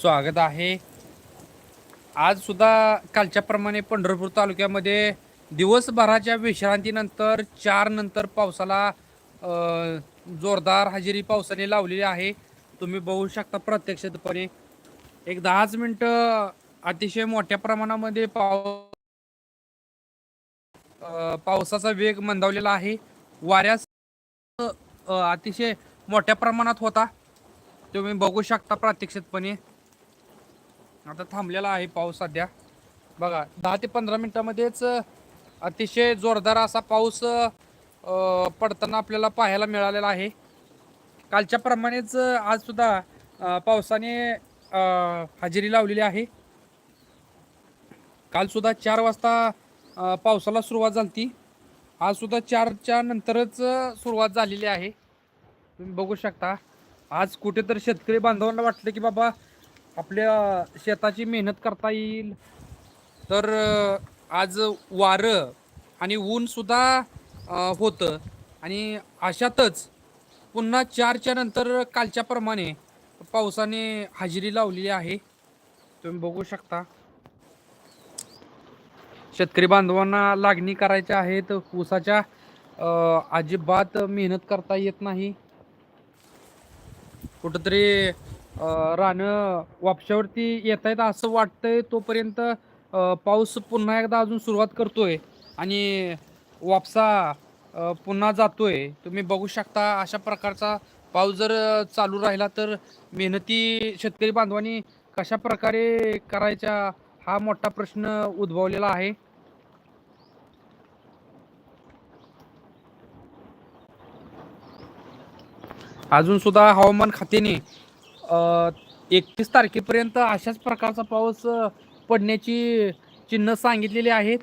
स्वागत आहे. आज सुद्धा कालच्याप्रमाणे पंढरपूर तालुक्यामध्ये दिवसभराच्या विश्रांतीनंतर चार नंतर पावसाला जोरदार हजेरी पावसाने लावलेली आहे. तुम्ही बघू शकता प्रत्यक्षपणे. एक दहाच मिनटं अतिशय मोठ्या प्रमाणामध्ये पाव पावसाचा वेग मंदावलेला आहे. वाऱ्यास अतिशय मोठ्या प्रमाणात होता. तुम्ही बघू शकता प्रात्यक्षिकपणे आता थांबलेला आहे पाऊस सध्या. बघा दहा ते पंधरा मिनिटामध्येच अतिशय जोरदार असा पाऊस पडताना आपल्याला पाहायला मिळालेला आहे. कालच्या प्रमाणेच आज सुद्धा पावसाने हजेरी लावलेली आहे. कालसुद्धा चार वाजता पावसाला सुरुवात झाली आज सुद्धा चारच्या नंतरच सुरुवात झालेली आहे. तुम्ही बघू शकता आज कुठेतरी शेतकरी बांधवांना वाटलं की बाबा आपल्या शेताची मेहनत करता येईल. तर आज वारं आणि ऊन सुद्धा होतं. आणि अशातच पुन्हा चारच्या नंतर कालच्या प्रमाणे पावसाने हजेरी लावलेली आहे. तुम्ही बघू शकता. शेतकरी बांधवांना लागणी करायच्या आहेत. ऊसाच्या अजिबात मेहनत करता येत नाही. कुठंतरी अ, रानं वापशावरती येत आहेत असं वाटतंय तोपर्यंत पाऊस पुन्हा एकदा अजून सुरुवात करतोय आणि वापसा पुन्हा जातोय. तुम्ही बघू शकता अशा प्रकारचा पाऊस जर चालू राहिला तर मेहनती शेतकरी बांधवांनी कशा प्रकारे करायच्या हा मोठा प्रश्न उद्भवलेला आहे. अजून सुद्धा हवामान खात्याने एकतीस तारखेपर्यंत अशाच प्रकारचा पाऊस पडण्याची चिन्ह सांगितलेली आहेत.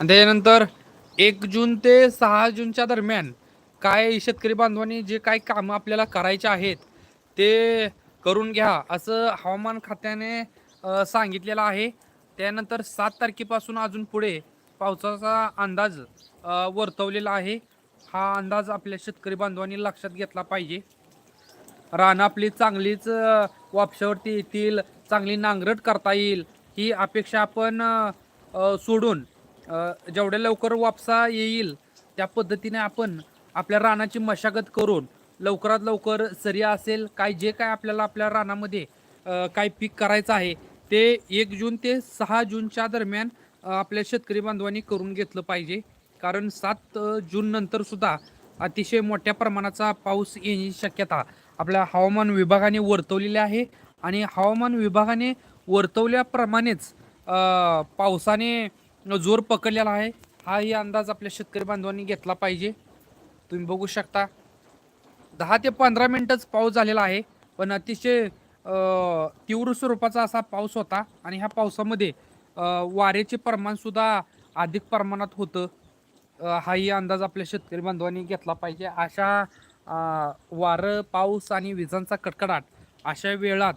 त्याच्यानंतर एक जून ते सहा जूनच्या दरम्यान काय शेतकरी बांधवांनी जे काही कामं आपल्याला करायचे आहेत ते करून घ्या असं हवामान खात्याने सांगितलेलं आहे. त्यानंतर सात तारखेपासून अजून पुढे पावसाचा अंदाज वर्तवलेला आहे. हा अंदाज आपल्या शेतकरी बांधवांनी लक्षात घेतला पाहिजे. रान आपली चांगलीच वापशावरती येतील चांगली नांगरट करता येईल ही अपेक्षा आपण सोडून जेवढ्या लवकर वापसा येईल त्या पद्धतीने आपण आपल्या रानाची मशागत करून लवकरात लवकर सरिया असेल काय जे काय आपल्याला आपल्या रानामध्ये काय पीक करायचं आहे ते एक जून ते सहा जूनच्या दरम्यान आपल्या शेतकरी बांधवांनी करून घेतलं पाहिजे. कारण सात जून नंतर सुद्धा अतिशय मोठ्या प्रमाणाचा पाऊस येण्याची शक्यता आपल्या हवामान विभागाने वर्तवलेली आहे. आणि हवामान विभागाने वर्तवल्याप्रमाणेच पावसाने जोर पकडलेला आहे. हाही अंदाज आपल्या शेतकरी बांधवांनी घेतला पाहिजे. तुम्ही बघू शकता दहा ते पंधरा मिनटंच पाऊस झालेला आहे. पण अतिशय तीव्र स्वरूपाचा असा पाऊस होता. आणि ह्या पावसामध्ये वाऱ्याचे प्रमाण सुद्धा अधिक प्रमाणात होतं. हाही अंदाज आपल्या शेतकरी बांधवांनी घेतला पाहिजे. अशा वारं पाऊस आणि विजांचा कडकडाट अशा वेळात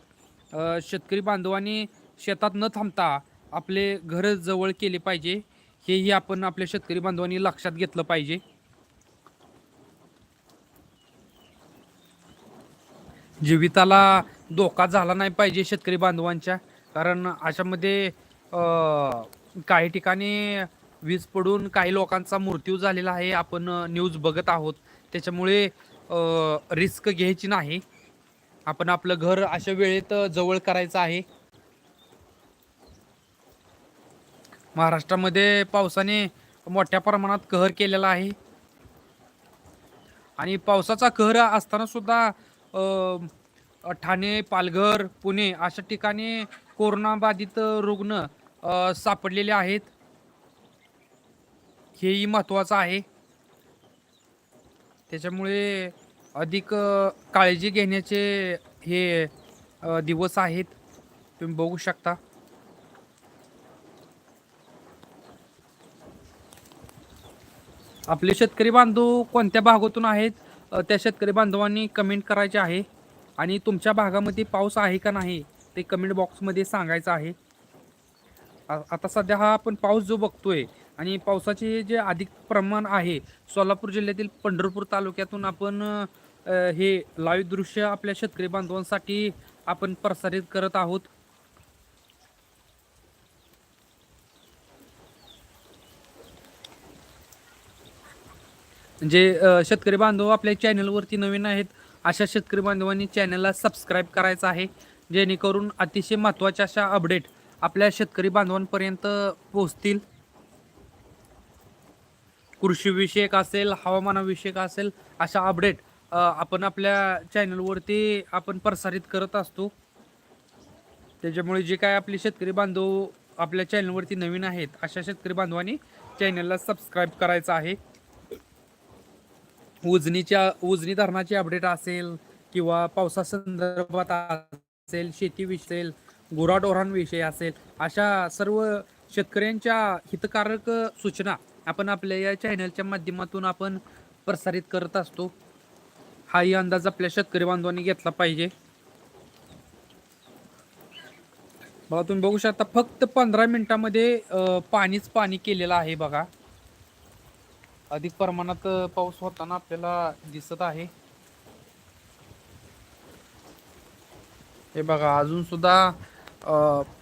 शेतकरी बांधवांनी शेतात न थांबता आपले घर जवळ केले पाहिजे. हेही आपण आपल्या शेतकरी बांधवांनी लक्षात घेतलं पाहिजे. जीविताला धोका झाला नाही पाहिजे शेतकरी बांधवांच्या. कारण अशामध्ये काही ठिकाणी वीज पडून काही लोकांचा मृत्यू झालेला आहे. आपण न्यूज बघत आहोत. त्याच्यामुळे रिस्क घ्यायची नाही. आपण आपलं घर अशा वेळेत जवळ करायचं आहे. महाराष्ट्रामध्ये पावसाने मोठ्या प्रमाणात कहर केलेला आहे. आणि पावसाचा कहर असताना सुद्धा ठाणे पालघर पुणे अशा ठिकाणी कोरोनाबाधित रुग्ण सापडलेले आहेत. हेही महत्त्वाचं आहे. त्याच्यामुळे अधिक काळजी घेण्याचे हे दिवस आहेत. तुम्ही बघू शकता. आपले शेतकरी बांधव कोणत्या भागातून आहेत? त्या शेतकरी बांधवांनी कमेंट करायचे आहे. आणि तुमच्या भागामध्ये पाऊस आहे का नाही ते कमेंट बॉक्समध्ये सांगायचं आहे. आता सध्या हा आपण पाऊस जो बघतोय आणि पावसाचे जे अधिक प्रमाण आहे सोलापूर जिल्ह्यातील पंढरपूर तालुक्यातून आपण हे लाईव्ह दृश्य आपल्या शेतकरी बांधवांसाठी आपण प्रसारित करत आहोत. जे शेतकरी बांधव आपल्या चॅनलवरती नवीन आहेत अशा शेतकरी बांधवांनी चॅनलला सबस्क्राईब करायचं आहे जेणेकरून अतिशय महत्त्वाच्या अशा अपडेट आपल्या शेतकरी बांधवांपर्यंत पोहोचतील. कृषीविषयक असेल हवामानाविषयक असेल अशा अपडेट आपण आपल्या चॅनलवरती आपण प्रसारित करत असतो. त्याच्यामुळे जे काय आपले शेतकरी बांधव आपल्या चॅनलवरती नवीन आहेत अशा शेतकरी बांधवांनी चॅनलला सबस्क्राईब करायचं आहे. उजनीच्या उजनी धरणाची अपडेट असेल किंवा पावसासंदर्भात असेल शेतीविषयी असेल गुराढोरांविषयी असेल अशा सर्व शेतकऱ्यांच्या हितकारक सूचना आपण आपल्या या चॅनलच्या माध्यमातून आपण प्रसारित करत असतो. हाही अंदाज आपल्या शेतकरी बांधवांनी घेतला पाहिजे. बघा तुम्ही बघू शकता फक्त पंधरा मिनिटामध्ये पाणीच पाणी केलेलं आहे बघा. अधिक प्रमाणात पाऊस होताना आपल्याला दिसत आहे. हे बघा अजून सुद्धा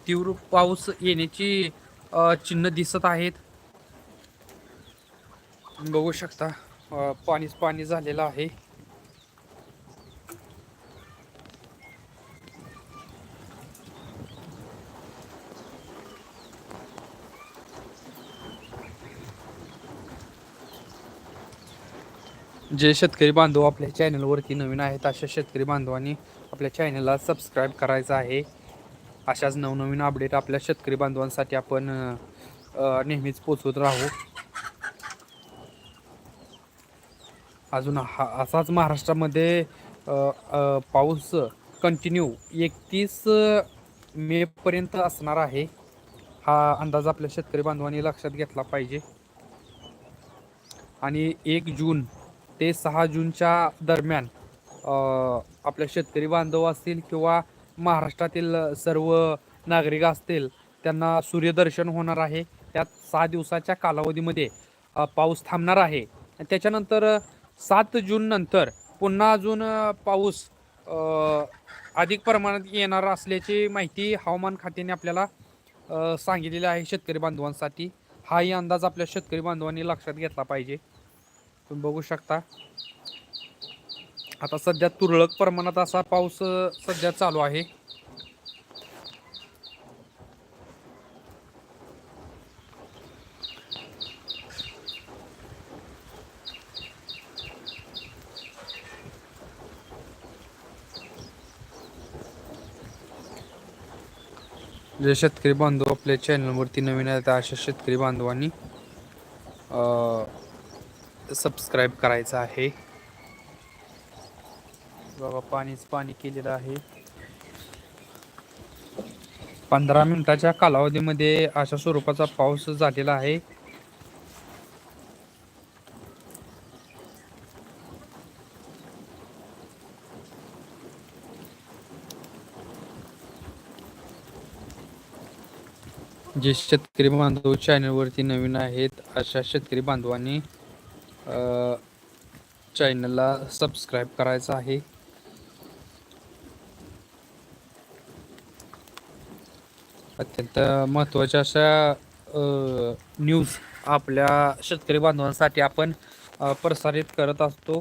तीव्र पाऊस येण्याची चिन्ह दिसत आहेत. बघू शकता पाणीच पाणी झालेलं आहे. जे शेतकरी बांधव आपल्या चॅनलवरती नवीन आहेत अशा शेतकरी बांधवांनी आपल्या चॅनलला सबस्क्राईब करायचं आहे. अशाच नवनवीन अपडेट आपल्या शेतकरी बांधवांसाठी आपण नेहमीच पोचवत राहू. अजून हा असाच महाराष्ट्रामध्ये पाऊस कंटिन्यू एकतीस मेपर्यंत असणार आहे. हा अंदाज आपल्या शेतकरी बांधवांनी लक्षात घेतला पाहिजे. आणि एक जून ते सहा जूनच्या दरम्यान आपल्या शेतकरी बांधव असतील किंवा महाराष्ट्रातील सर्व नागरिक असतील त्यांना सूर्यदर्शन होणार आहे. त्यात सहा दिवसाच्या कालावधीमध्ये पाऊस थांबणार आहे. त्याच्यानंतर सात जून नंतर पुन्हा अजून पाऊस अधिक प्रमाणात येणार असल्याची माहिती हवामान खात्याने आपल्याला सांगितलेली आहे शेतकरी बांधवांसाठी. हाही अंदाज आपल्या शेतकरी बांधवांनी लक्षात घेतला पाहिजे. तुम्ही बघू शकता. आता सध्या तुरळक प्रमाणात असा पाऊस सध्या चालू आहे. जे शेतकरी बांधव आपल्या चॅनलवरती नवीन आहेत अशा शेतकरी बांधवांनी सबस्क्राईब करायचं आहे. बाबा पाणीच पाणी केलेलं आहे. पंधरा मिनिटाच्या कालावधीमध्ये अशा स्वरूपाचा पाऊस झालेला आहे. जे शेतकरी बांधव चॅनलवरती नवीन आहेत अशा शेतकरी बांधवांनी चॅनलला सबस्क्राईब करायचं आहे. अत्यंत महत्त्वाच्या अशा न्यूज आपल्या शेतकरी बांधवांसाठी आपण प्रसारित करत असतो.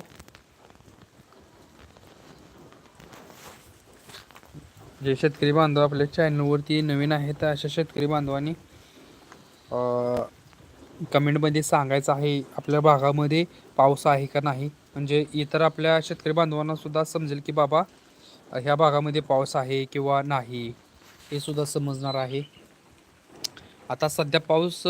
जे शेतकरी बांधव आपल्या चॅनलवरती नवीन आहेत अशा शेतकरी बांधवांनी कमेंटमध्ये सांगायचं आहे आपल्या भागामध्ये पाऊस आहे का नाही? म्हणजे इतर आपल्या शेतकरी बांधवांना सुद्धा समजेल की बाबा ह्या भागामध्ये पाऊस आहे किंवा नाही. हे सुद्धा समजणार आहे. आता सध्या पाऊस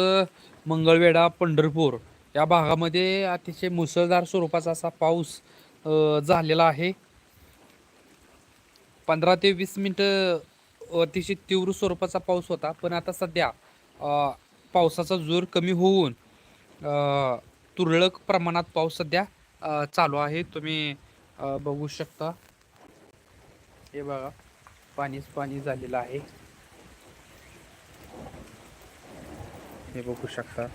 मंगळवेढा पंढरपूर या भागामध्ये अतिशय मुसळधार स्वरूपाचा असा पाऊस झालेला आहे. पंधरा ते वीस मिनटं अतिशय तीव्र स्वरूपाचा पाऊस होता. पण आता सध्या पावसाचा जोर कमी होऊन तुरळक प्रमाणात पाऊस सध्या चालू आहे. तुम्ही बघू शकता. हे बघा. पाणीच पाणी झालेलं आहे. हे बघू शकता.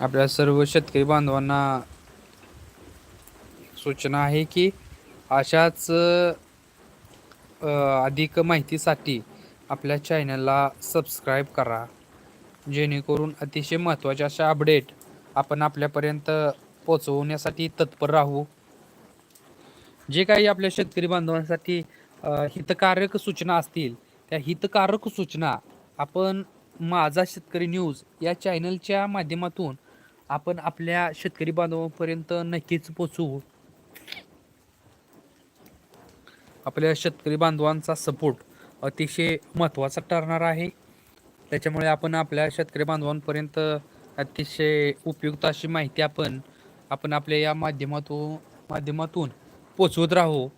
आपल्या सर्व शेतकरी बांधवांना सूचना आहे की अशाच अधिक माहितीसाठी आपल्या चॅनलला सबस्क्राईब करा. जेणेकरून अतिशय महत्त्वाच्या अशा अपडेट आपण आपल्यापर्यंत पोचवण्यासाठी तत्पर राहू. जे काही आपल्या शेतकरी बांधवांसाठी हितकारक सूचना असतील त्या हितकारक सूचना आपण माझा शेतकरी न्यूज या चॅनलच्या माध्यमातून आपण आपल्या शेतकरी बांधवांपर्यंत नक्कीच पोचवू. आपल्या शेतकरी बांधवांचा सपोर्ट अतिशय महत्त्वाचा ठरणार आहे. त्याच्यामुळे आपण आपल्या शेतकरी बांधवांपर्यंत अतिशय उपयुक्त अशी माहिती आपण आपण आपल्या या माध्यमातून माध्यमातून पोचवत राहू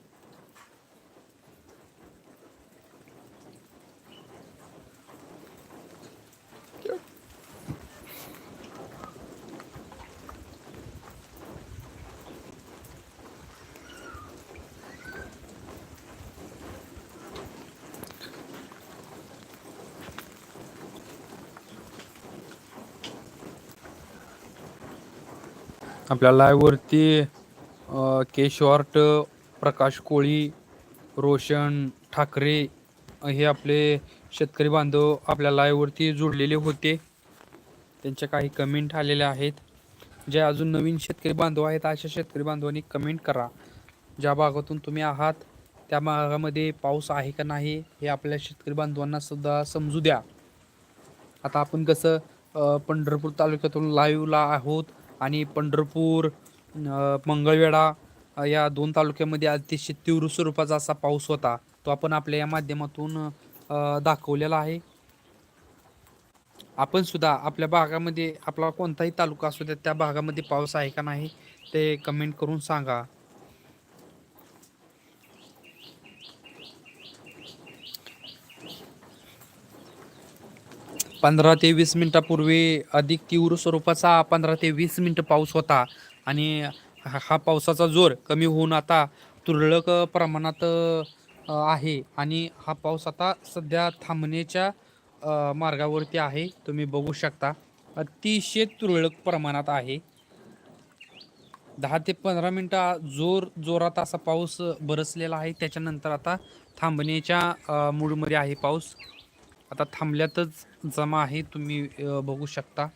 आपल्या लाईव्हवरती के शॉर्ट प्रकाश कोळी रोशन ठाकरे हे आपले शेतकरी बांधव आपल्या लाईव्हवरती जोडलेले होते. त्यांच्या काही कमेंट आलेल्या आहेत. जे अजून नवीन शेतकरी बांधव आहेत अशा शेतकरी बांधवांनी कमेंट करा. ज्या भागातून तुम्ही आहात त्या भागामध्ये पाऊस आहे का नाही हे आपल्या शेतकरी बांधवांना सुद्धा समजू द्या. आता आपण कसं पंढरपूर तालुक्यातून लाईव्हला आहोत आणि पंढरपूर मंगळवेढा या दोन तालुक्यामध्ये अतिशय तीव्र स्वरूपाचा असा पाऊस होता. तो आपण आपल्या या माध्यमातून दाखवलेला आहे. आपण सुद्धा आपल्या भागामध्ये आपला कोणताही तालुका असू द्या त्या भागामध्ये पाऊस आहे का नाही ते कमेंट करून सांगा. पंधरा ते वीस मिनिटापूर्वी अधिक तीव्र स्वरूपाचा पंधरा ते वीस मिनिट पाऊस होता. आणि हा हा पावसाचा जोर कमी होऊन आता तुरळक प्रमाणात आहे. आणि हा पाऊस आता सध्या थांबण्याच्या मार्गावरती आहे. तुम्ही बघू शकता. अतिशय तुरळक प्रमाणात आहे. दहा ते पंधरा मिनटं जोर जोरात असा पाऊस बरसलेला आहे. त्याच्यानंतर आता थांबण्याच्या मूडमध्ये आहे पाऊस. आता थांबल्यातच जमा आहे. तुम्ही बघू शकता.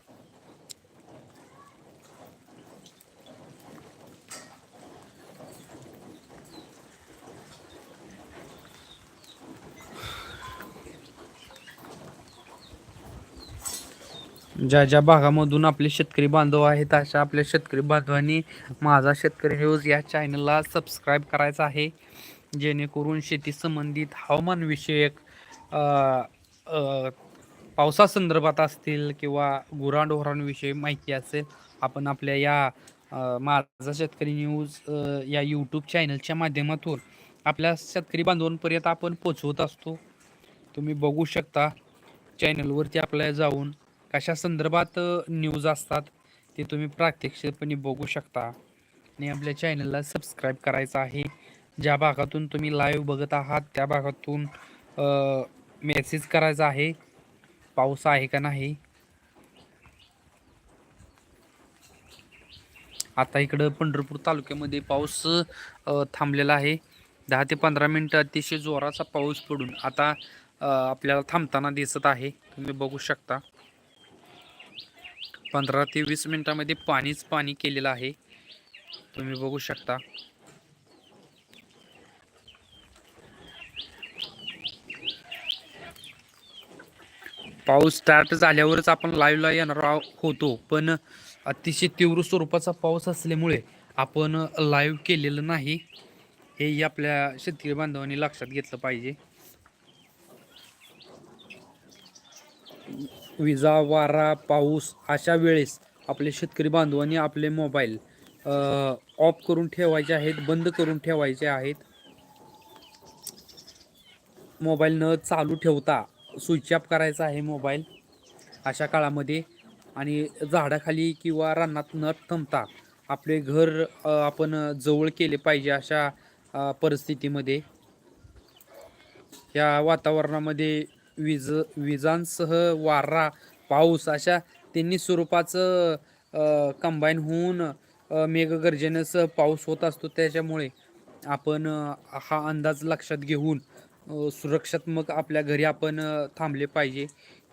ज्या ज्या भागामधून आपले शेतकरी बांधव आहेत अशा आपल्या शेतकरी बांधवांनी माझा शेतकरी न्यूज या चॅनलला सबस्क्राईब करायचा आहे. जेणेकरून शेती संबंधित हवामानविषयक पावसासंदर्भात असतील किंवा गुराढोरांविषयी माहिती असेल आपण आपल्या या माझा शेतकरी न्यूज या यूट्यूब चॅनलच्या माध्यमातून आपल्या शेतकरी बांधवांपर्यंत आपण पोचवत असतो. तुम्ही बघू शकता चॅनलवरती आपल्याला जाऊन कशा संदर्भात न्यूज असतात ते तुम्ही प्रात्यक्षिकपणे बघू शकता. आणि आपल्या चॅनलला सबस्क्राईब करायचं आहे. ज्या भागातून तुम्ही लाईव्ह बघत आहात त्या भागातून मेसेज करायचा आहे. पाऊस आहे का नाही? आता इकडं पंढरपूर तालुक्यामध्ये पाऊस थांबलेला आहे. दहा ते पंधरा मिनटं अतिशय जोराचा पाऊस पडून आता आपल्याला थांबताना दिसत आहे. तुम्ही बघू शकता. पंधरा ते वीस मिनटामध्ये पाणीच पाणी केलेलं आहे. तुम्ही बघू शकता. पाऊस स्टार्ट झाल्यावरच आपण लाईव्हला येणार होतो. पण अतिशय तीव्र स्वरूपाचा पाऊस असल्यामुळे आपण लाईव्ह केलेलं नाही. हे आपल्या शेतकरी बांधवांनी लक्षात घेतलं पाहिजे. विजा वारा पाऊस अशा वेळेस आपले शेतकरी बांधवांनी आपले मोबाईल ऑफ करून ठेवायचे आहेत बंद करून ठेवायचे आहेत. मोबाईल न चालू ठेवता स्विच ऑफ करायचा आहे मोबाईल अशा काळामध्ये. आणि झाडाखाली किंवा रानात न थांबता आपले घर आपण जवळ केले पाहिजे अशा परिस्थितीमध्ये. या वातावरणामध्ये विज विजांसह वारा पाऊस अशा तिन्ही स्वरूपाचं कंबाईन होऊन मेघगर्जनेसह पाऊस होत असतो. त्याच्यामुळे आपण हा अंदाज लक्षात घेऊन सुरक्षात्मक आपल्या घरी आपण थांबले पाहिजे.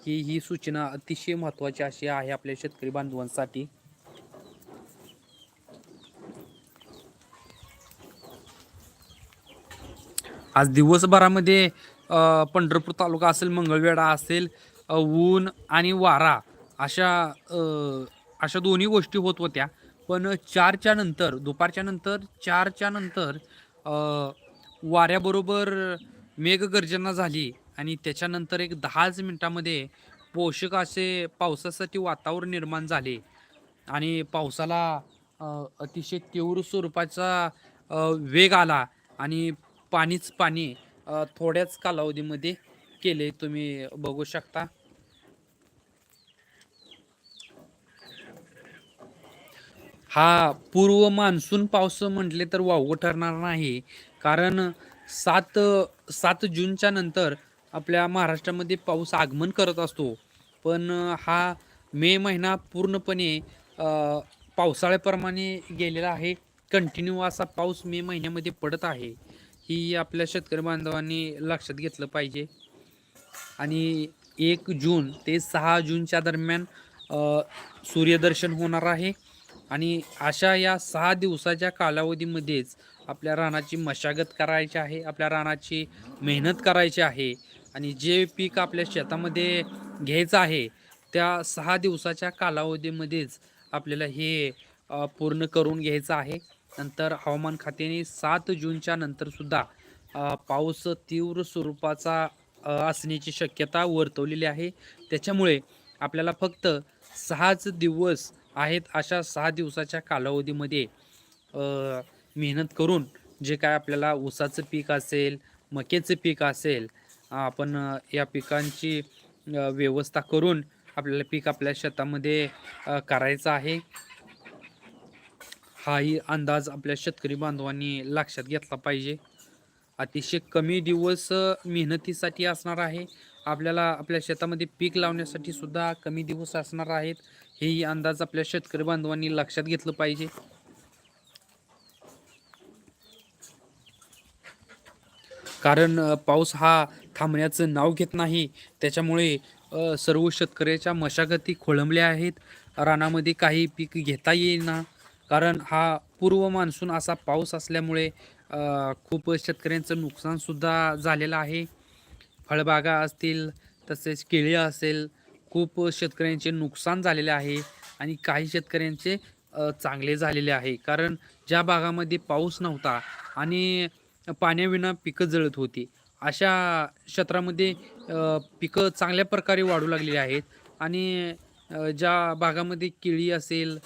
ही ही सूचना अतिशय महत्त्वाची अशी आहे आपल्या शेतकरी बांधवांसाठी. आज दिवसभरामध्ये पंढरपूर तालुका असेल मंगळवेढा असेल ऊन आणि वारा अशा अशा दोन्ही गोष्टी होत होत्या. पण चारच्या नंतर दुपारच्या नंतर चारच्या नंतर वाऱ्याबरोबर मेघगर्जना झाली आणि त्याच्यानंतर एक दहाच मिनटामध्ये पोषक असे पावसासाठी वातावरण निर्माण झाले आणि पावसाला अतिशय तीव्र स्वरूपाचा वेग आला आणि पाणीच पाणी थोड्याच कालावधीमध्ये केले तुम्ही बघू शकता. हा पूर्व मान्सून पाऊस म्हटले तर वावगं ठरणार नाही. कारण सात सात जूनच्या नंतर आपल्या महाराष्ट्रामध्ये पाऊस आगमन करत असतो. पण हा मे महिना पूर्णपणे पावसाळ्याप्रमाणे गेलेला आहे. कंटिन्यू असा पाऊस मे महिन्यामध्ये पडत आहे. ही आपल्या शेतकरी बांधवांनी लक्षात घेतलं पाहिजे. आणि एक जून ते सहा जूनच्या दरम्यान सूर्यदर्शन होणार आहे. आणि अशा या सहा दिवसाच्या कालावधीमध्येच आपल्या रानाची मशागत करायची आहे आपल्या रानाची मेहनत करायची आहे. आणि जे पीक आपल्या शेतामध्ये घ्यायचं आहे त्या सहा दिवसाच्या कालावधीमध्येच आपल्याला हे पूर्ण करून घ्यायचं आहे. नंतर हवामान खात्याने सात जूनच्या नंतरसुद्धा पाऊस तीव्र स्वरूपाचा असण्याची शक्यता वर्तवलेली आहे. त्याच्यामुळे आपल्याला फक्त सहाच दिवस आहेत अशा सहा दिवसाच्या कालावधीमध्ये मेहनत करून जे काय आपल्याला ऊसाचं पीक असेल मकेचं पीक असेल आपण या पिकांची व्यवस्था करून आपल्याला पीक आपल्या शेतामध्ये करायचं आहे. हाही अंदाज आपल्या शेतकरी बांधवांनी लक्षात घेतला पाहिजे. अतिशय कमी दिवस मेहनतीसाठी असणार आहे. आपल्याला आपल्या शेतामध्ये पीक लावण्यासाठी सुद्धा कमी दिवस असणार आहेत. हेही अंदाज आपल्या शेतकरी बांधवांनी लक्षात घेतलं पाहिजे. कारण पाऊस हा थांबण्याचं नाव घेत नाही. त्याच्यामुळे सर्व शेतकऱ्याच्या मशागती खोळंबल्या आहेत. रानामध्ये काही पीक घेता येईना. कारण हा पूर्व मान्सून असा पाऊस असल्यामुळे खूप शेतकऱ्यांचं नुकसानसुद्धा झालेलं आहे. फळबागा असतील तसेच केळी असेल खूप शेतकऱ्यांचे नुकसान झालेले आहे आणि काही शेतकऱ्यांचे चांगले झालेले आहे. कारण ज्या भागामध्ये पाऊस नव्हता आणि पाण्याविना पिकं जळत होती अशा क्षेत्रामध्ये पिकं चांगल्या प्रकारे वाढू लागलेली आहेत. आणि ज्या भागामध्ये केळी असेल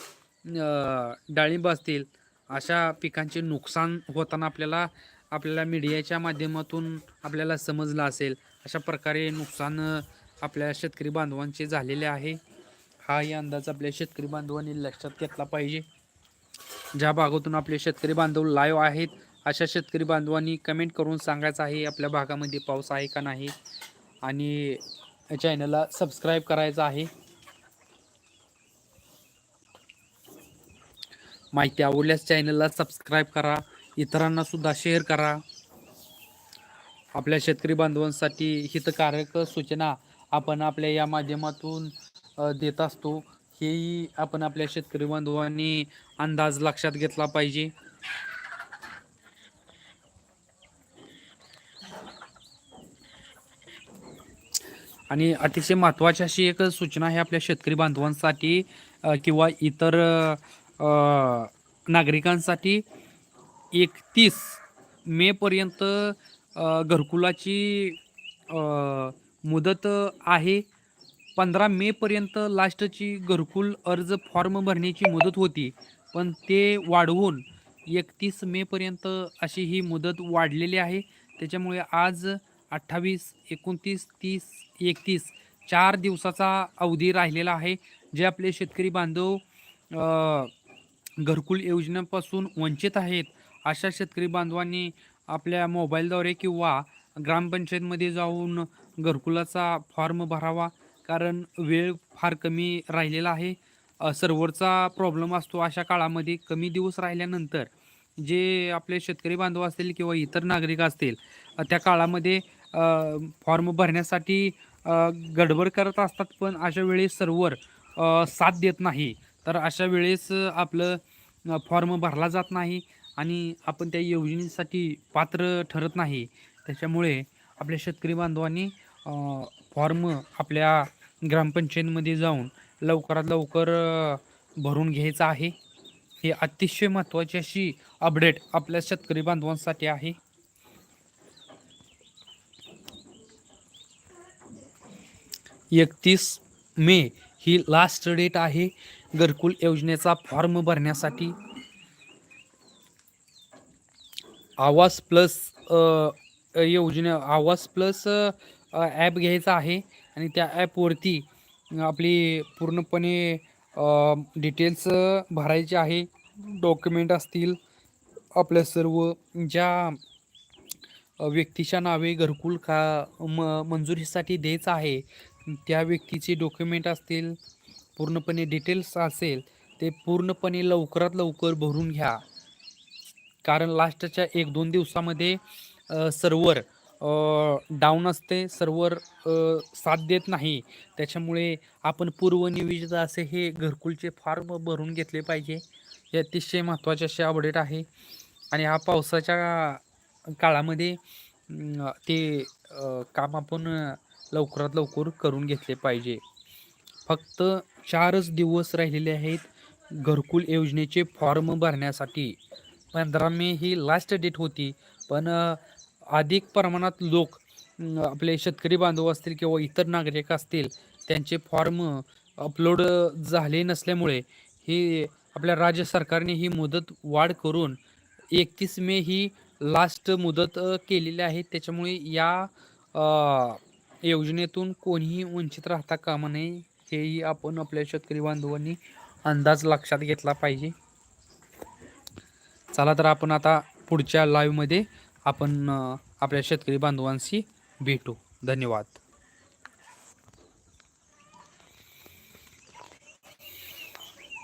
डाळिंब असतील अशा पिकांचे नुकसान होताना आपल्याला आपल्याला मीडियाच्या माध्यमातून आपल्याला समजलं असेल अशा प्रकारे नुकसान आपल्या शेतकरी बांधवांचे झालेले आहे. हाही अंदाज आपल्या शेतकरी बांधवांनी लक्षात घेतला पाहिजे. ज्या भागातून आपले शेतकरी बांधव लाईव्ह आहेत अशा शेतकरी बांधवांनी कमेंट करून सांगायचं आहे आपल्या भागामध्ये पाऊस आहे का नाही? आणि चॅनलला सबस्क्राईब करायचं आहे. माहिती आवडल्यास चॅनलला सबस्क्राईब करा. इतरांना सुद्धा शेअर करा. आपल्या शेतकरी बांधवांसाठी हितकारक सूचना आपण आपल्या या माध्यमातून देत असतो. हेही आपण आपल्या शेतकरी बांधवांनी अंदाज लक्षात घेतला पाहिजे. आणि अतिशय महत्त्वाची अशी एक सूचना आहे आपल्या शेतकरी बांधवांसाठी किंवा इतर नागरिकांसाठी एकतीस मेपर्यंत घरकुलाची मुदत आहे. पंधरा मेपर्यंत लास्टची घरकुल अर्ज फॉर्म भरण्याची मुदत होती पण ते वाढवून एकतीस मेपर्यंत अशी ही मुदत वाढलेली आहे. त्याच्यामुळे आज अठ्ठावीस एकोणतीस तीस एकतीस चार दिवसाचा अवधी राहिलेला आहे जे आपले शेतकरी बांधव घरकुल योजनेपासून वंचित आहेत अशा शेतकरी बांधवांनी आपल्या मोबाईलद्वारे किंवा ग्रामपंचायतमध्ये जाऊन घरकुलाचा फॉर्म भरावा कारण वेळ फार कमी राहिलेला आहे. सर्वरचा सर्व्हरचा प्रॉब्लेम असतो अशा काळामध्ये कमी दिवस राहिल्यानंतर जे आपले शेतकरी बांधव असतील किंवा इतर नागरिक असतील त्या काळामध्ये फॉर्म भरण्यासाठी गडबड करत असतात पण अशा वेळी सर्व्हर साथ देत नाही. तर अशा वेळेस आपलं फॉर्म भरला जात नाही आणि आपण त्या योजनेसाठी पात्र ठरत नाही. त्याच्यामुळे आपल्या शेतकरी बांधवांनी फॉर्म आपल्या ग्रामपंचायतमध्ये जाऊन लवकरात लवकर भरून घ्यायचं आहे. हे अतिशय महत्त्वाची अशी अपडेट आपल्या शेतकरी बांधवांसाठी आहे. एकतीस मे ही लास्ट डेट आहे. घरकुल योजनेचा फॉर्म भरण्यासाठी. आवाज प्लस योजने आवास प्लस ॲप घ्यायचा आहे आणि त्या ॲपवरती आपली पूर्णपणे डिटेल्स भरायचे आहे. डॉक्युमेंट असतील आपल्या सर्व ज्या व्यक्तीच्या नावे घरकुल का म मंजुरीसाठी द्यायचं आहे त्या व्यक्तीचे डॉक्युमेंट असतील पूर्णपणे डिटेल्स असेल ते पूर्णपणे लवकरात लवकर भरून घ्या. कारण लास्टच्या एक दोन दिवसामध्ये सर्वर डाऊन असते सर्वर साथ देत नाही. त्याच्यामुळे आपण पूर्वनियोजित असे हे घरकुलचे फॉर्म भरून घेतले पाहिजे. हे अतिशय महत्त्वाचे असे अपडेट आहे. आणि हा पावसाच्या काळामध्ये ते काम आपण लवकरात लवकर करून घेतले पाहिजे. फक्त चारच दिवस राहिलेले आहेत घरकुल योजनेचे फॉर्म भरण्यासाठी. पंधरा मे ही लास्ट डेट होती पण अधिक प्रमाणात लोक आपले शेतकरी बांधव असतील किंवा इतर नागरिक असतील त्यांचे फॉर्म अपलोड झाले नसल्यामुळे ही आपल्या राज्य सरकारने ही मुदत वाढ करून एकतीस मे ही लास्ट मुदत केलेली आहे. त्याच्यामुळे या योजनेतून कोणीही वंचित राहता कामा नये. हेही आपण आपल्या शेतकरी बांधवांनी अंदाज लक्षात घेतला पाहिजे. चला तर आपण आता पुढच्या लाईव्हमध्ये आपण आपल्या शेतकरी बांधवांशी भेटू. धन्यवाद.